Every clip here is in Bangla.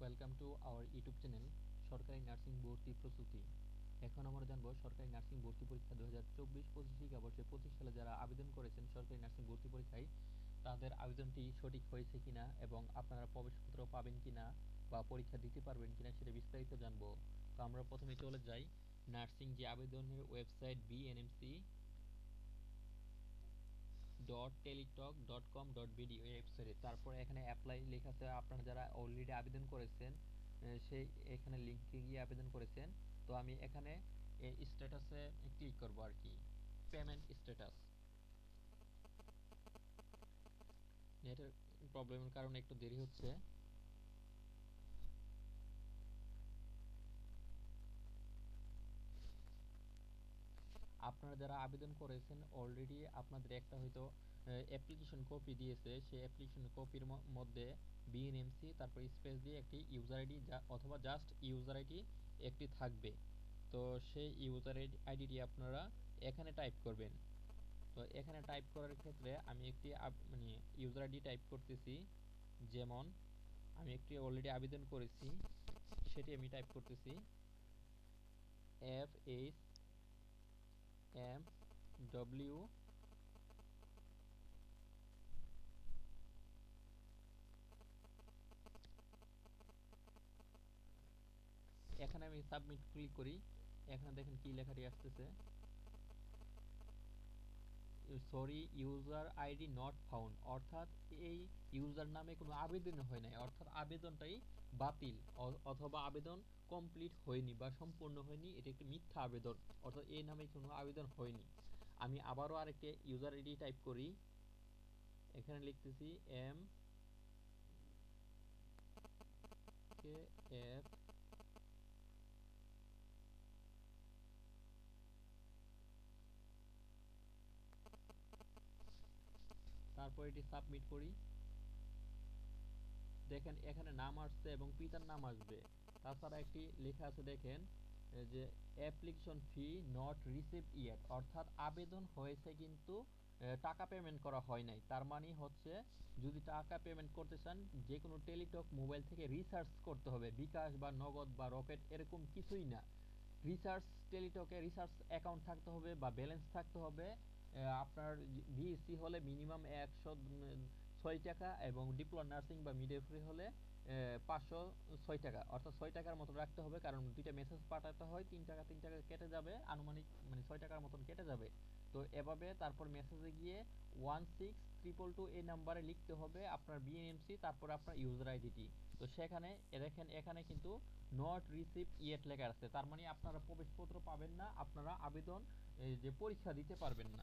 Welcome to our YouTube channel সরকারি নার্সিং ভর্তি প্রস্তুতি এখন আমরা জানব সরকারি নার্সিং ভর্তি পরীক্ষা দু হাজার চব্বিশ পঁচিশ শিক্ষাবর্ষে পঁচিশ সালে যারা আবেদন করেছেন সরকারি নার্সিং ভর্তি পরীক্ষায় তাদের আবেদনটি সঠিক হয়েছে কিনা এবং আপনারা প্রবেশপত্র পাবেন কিনা বা পরীক্ষা দিতে পারবেন কিনা সেটা বিস্তারিত জানব। তো আমরা প্রথমে চলে যাই। নার্সিং যে আবেদনের website BNMC dot Teletalk dot com dot BD ওয়েবসাইটে তারপরে এখানে অ্যাপ্লাই আছে আপনারা যারা অলরেডি আবেদন করেছেন সেই এখানে লিঙ্কে গিয়ে আবেদন করেছেন। তো আমি এখানে স্ট্যাটাসে ক্লিক করব আর কি। পেমেন্ট স্ট্যাটাস নেটের প্রবলেমের কারণে একটু দেরি হচ্ছে। আপনারা যারা আবেদন করেছেন অলরেডি আপনাদের একটা হয়তো অ্যাপ্লিকেশন কপি দিয়েছে। সেই অ্যাপ্লিকেশন কপির মধ্যে বিএনএমসি তারপর স্পেস দিয়ে একটি ইউজার আইডি অথবা জাস্ট ইউজার আইডি একটি থাকবে। তো সেই ইউজার আইডিটি আপনারা এখানে টাইপ করবেন। তো এখানে টাইপ করার ক্ষেত্রে আমি একটি মানে ইউজার আইডি টাইপ করতেছি। যেমন, আমি একটি অলরেডি আবেদন করেছি, সেটি আমি টাইপ করতেছি। এফ এইচ এম ডব্লিউ এখানে আমি সাবমিট ক্লিক করি এখানে দেখেন কি লেখাটি আসতেছে। Sorry user ID not found অর্থাৎ এই ইউজার নামে কোনো আবেদন হয় নাই, অর্থাৎ আবেদনটাই বাতিল অথবা আবেদন কমপ্লিট হয়নি বা সম্পূর্ণ হয়নি, এটি একটি মিথ্যা আবেদন, অর্থাৎ এই নামে কোনো আবেদন হয়নি। আমি আবারও আরেকটি ইউজার আইডি টাইপ করি, এখানে লিখতেছি এম কে এফ তারপর এটি সাবমিট করি। দেখেন, এখানে নাম আসছে এবং পিতার নাম আসবে। তাছাড়া একটি লেখা আছে, দেখেন যে application fee not receive yet অর্থাৎ আবেদন হয়েছে কিন্তু টাকা পেমেন্ট করা হয় নাই। তার মানে হচ্ছে, যদি টাকা পেমেন্ট করতে চান যে কোনো টেলিটক মোবাইল থেকে রিসার্চ করতে হবে। বিকাশ বা নগদ বা রকেট, এরকম কিছুই না। রিসার্চ টেলিটকে রিসার্চ অ্যাকাউন্ট থাকতে হবে বা ব্যালেন্স থাকতে হবে। আপনার বিএসসি হলে মিনিমাম একশো ছয় টাকা এবং ডিপ্লোমা নার্সিং বা মিডওয়াইফারি হলে পাঁচশো ছয় টাকা। অর্থাৎ ছয় টাকার মতো রাখতে হবে, কারণ দুইটা মেসেজ পাঠাতে হয়, তিন টাকা তিন টাকা কেটে যাবে, আনুমানিক মানে ছয় টাকার মতন কেটে যাবে। তো এভাবে তারপর মেসেজে গিয়ে ওয়ান সিক্স ট্রিপল টু এই নাম্বারে লিখতে হবে আপনার বিএনএমসি তারপর আপনার ইউজার আইডিটি তো সেখানে দেখেন, এখানে কিন্তু নট রিসিভ ইয়েট লেখা আছে। তার মানে আপনারা প্রবেশপত্র পাবেন না, আপনারা আবেদন যে পরীক্ষা দিতে পারবেন না।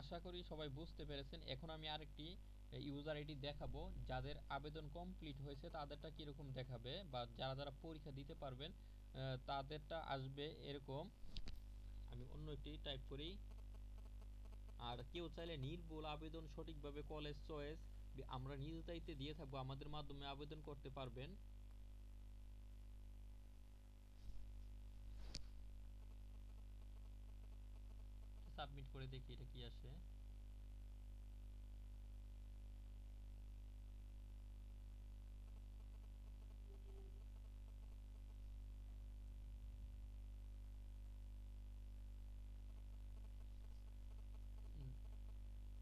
আশা করি সবাই বুঝতে পেরেছেন। এখন আমি আরেকটি ইউজার আইডি দেখাবো। যাদের আবেদন কমপ্লিট হয়েছে, তাদেরটা কীরকম দেখাবে বা যারা যারা পরীক্ষা দিতে পারবেন তাদেরটা আসবে এরকম আমি অন্য একটি টাইপ করি। আর কেউ চাইলে নির্ভুল আবেদন সঠিকভাবে কলেজ চয়েস আমরা নিজ দায়িত্বে দিয়ে থাকব, আমাদের মাধ্যমে আবেদন করতে পারবেন। সাবমিট করে দেখি এটা কি আসে।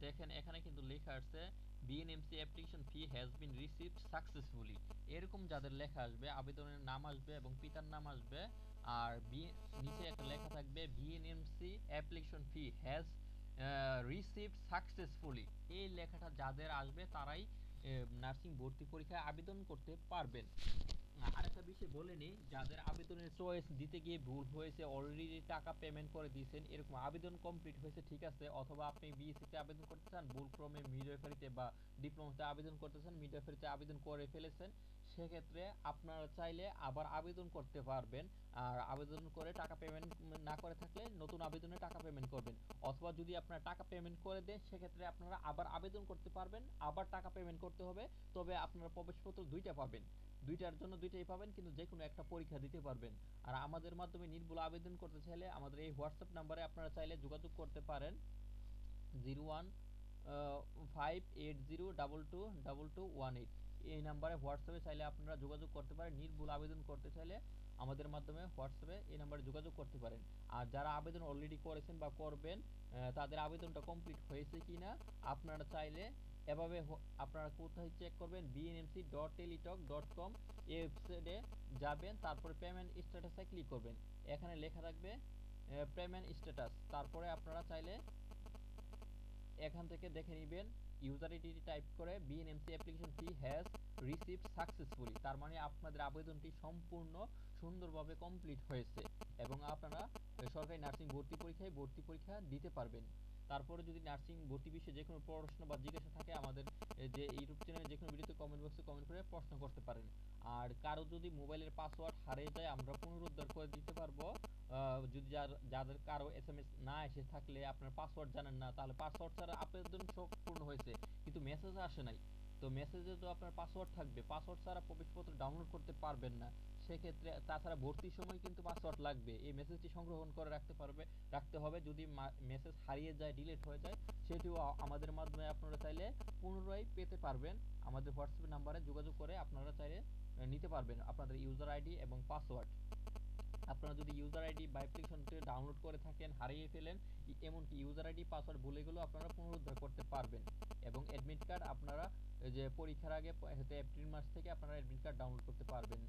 দেখেন, এখানে কিন্তু লেখা আছে BNMC application fee has been received successfully এরকম যাদের লেখা আসবে, আবেদনের নাম আসবে এবং পিতার নাম আসবে, আর বি নিচে একটা লেখা থাকবে BNMC application fee has received successfully এই লেখাটা যাদের আসবে, তারাই নার্সিং ভর্তি পরীক্ষায় আবেদন করতে পারবেন। আরেকটা বিষয় বলে নিই যাদের আবেদনের চয়েস দিতে গিয়ে ভুল হয়েছে অলরেডি টাকা পেমেন্ট করে দিয়েছেন, এরকম আবেদন কমপ্লিট হয়েছে, ঠিক আছে, অথবা আপনি বিএসসিতে আবেদন করতে চান, ভুলক্রমে মিডওয়াইফারিতে বা ডিপ্লোমাতে আবেদন করতে চান মিডওয়াইফারিতে আবেদন করে ফেলেছেন সেক্ষেত্রে আপনারা চাইলে আবার আবেদন করতে পারবেন। আর আবেদন করে টাকা পেমেন্ট না করে থাকলে নতুন আবেদনে টাকা পেমেন্ট করবেন। অথবা যদি আপনারা টাকা পেমেন্ট করে দেন, সেক্ষেত্রে আপনারা আবার আবেদন করতে পারবেন। আবার টাকা পেমেন্ট করতে হবে। তবে আপনারা প্রবেশপত্র দুইটা পাবেন। দুইটার জন্য দুইটাই পাবেন, কিন্তু যে কোনো একটা পরীক্ষা দিতে পারবেন। আর আমাদের মাধ্যমে নির্ভুল আবেদন করতে চাইলে আমাদের এই হোয়াটসঅ্যাপ নাম্বারে আপনারা চাইলে যোগাযোগ করতে পারেন। Zero one five eight zero double two double two one eight এই নাম্বারে হোয়াটসঅ্যাপে চাইলে আপনারা যোগাযোগ করতে পারেন। নির্ভুল আবেদন করতে চাইলে আমাদের মাধ্যমে হোয়াটসঅ্যাপে এই নাম্বারে যোগাযোগ করতে পারেন। আর যারা আবেদন অলরেডি করেছেন বা করবেন তাদের আবেদনটা কমপ্লিট হয়েছে কিনা আপনারা চাইলে এভাবে আপনারা কোথায় চেক করবেন? BNMC dot Teletalk dot com এই ওয়েবসাইটে যাবেন, তারপরে পেমেন্ট স্ট্যাটাসে ক্লিক করবেন। এখানে লেখা থাকবে পেমেন্ট স্ট্যাটাস তারপরে আপনারা চাইলে এখান থেকে দেখে নেবেন। ইউজার আইডি টাইপ করে BNMC application fee has received successfully তার মানে আপনাদের আবেদনটি সম্পূর্ণ সুন্দরভাবে কমপ্লিট হয়েছে এবং আপনারা সরকারি নার্সিং ভর্তি পরীক্ষায় ভর্তি পরীক্ষা দিতে পারবেন। তারপরে যদি নার্সিং ভর্তি বিষয়ে যে কোনো প্রশ্ন বা জিজ্ঞাসা থাকে, আমাদের যে ইউটিউব চ্যানেলে যে কোনো ভিডিওতে কমেন্ট বক্সে কমেন্ট করে প্রশ্ন করতে পারেন। আর কারও যদি মোবাইলের পাসওয়ার্ড হারিয়ে যায়, আমরা পুনরুদ্ধার করে দিতে পারব যদি যার যাদের কারও এস এম এস না এসে থাকলে আপনার পাসওয়ার্ড জানেন না, তাহলে পাসওয়ার্ড ছাড়া আবেদন সম্পূর্ণ হয়েছে, কিন্তু মেসেজ আসে নাই। তো মেসেজে তো আপনার পাসওয়ার্ড থাকবে পাসওয়ার্ড ছাড়া প্রবেশপত্র ডাউনলোড করতে পারবেন না। সেক্ষেত্রে তাছাড়া ভর্তির সময় কিন্তু পাসওয়ার্ড লাগবে। এই মেসেজটি সংগ্রহণ করে রাখতে পারবে, রাখতে হবে। যদি মেসেজ হারিয়ে যায় ডিলিট হয়ে যায়, সেটিও আমাদের মাধ্যমে আপনারা চাইলে পুনরায় পেতে পারবেন। আমাদের হোয়াটসঅ্যাপ নাম্বারে যোগাযোগ করে আপনারা চাইলে নিতে পারবেন আপনাদের ইউজার আইডি এবং পাসওয়ার্ড আপনারা যদি ইউজার আইডি বা অ্যাপ্লিকেশনটি ডাউনলোড করে থাকেন, হারিয়ে ফেলেন এমনকি ইউজার আইডি পাসওয়ার্ড ভুলে গেলেও আপনারা পুনরুদ্ধার করতে পারবেন। এবং অ্যাডমিট কার্ড আপনারা যে পরীক্ষার আগে এপ্রিল মাস থেকে আপনারা অ্যাডমিট কার্ড ডাউনলোড করতে পারবেন।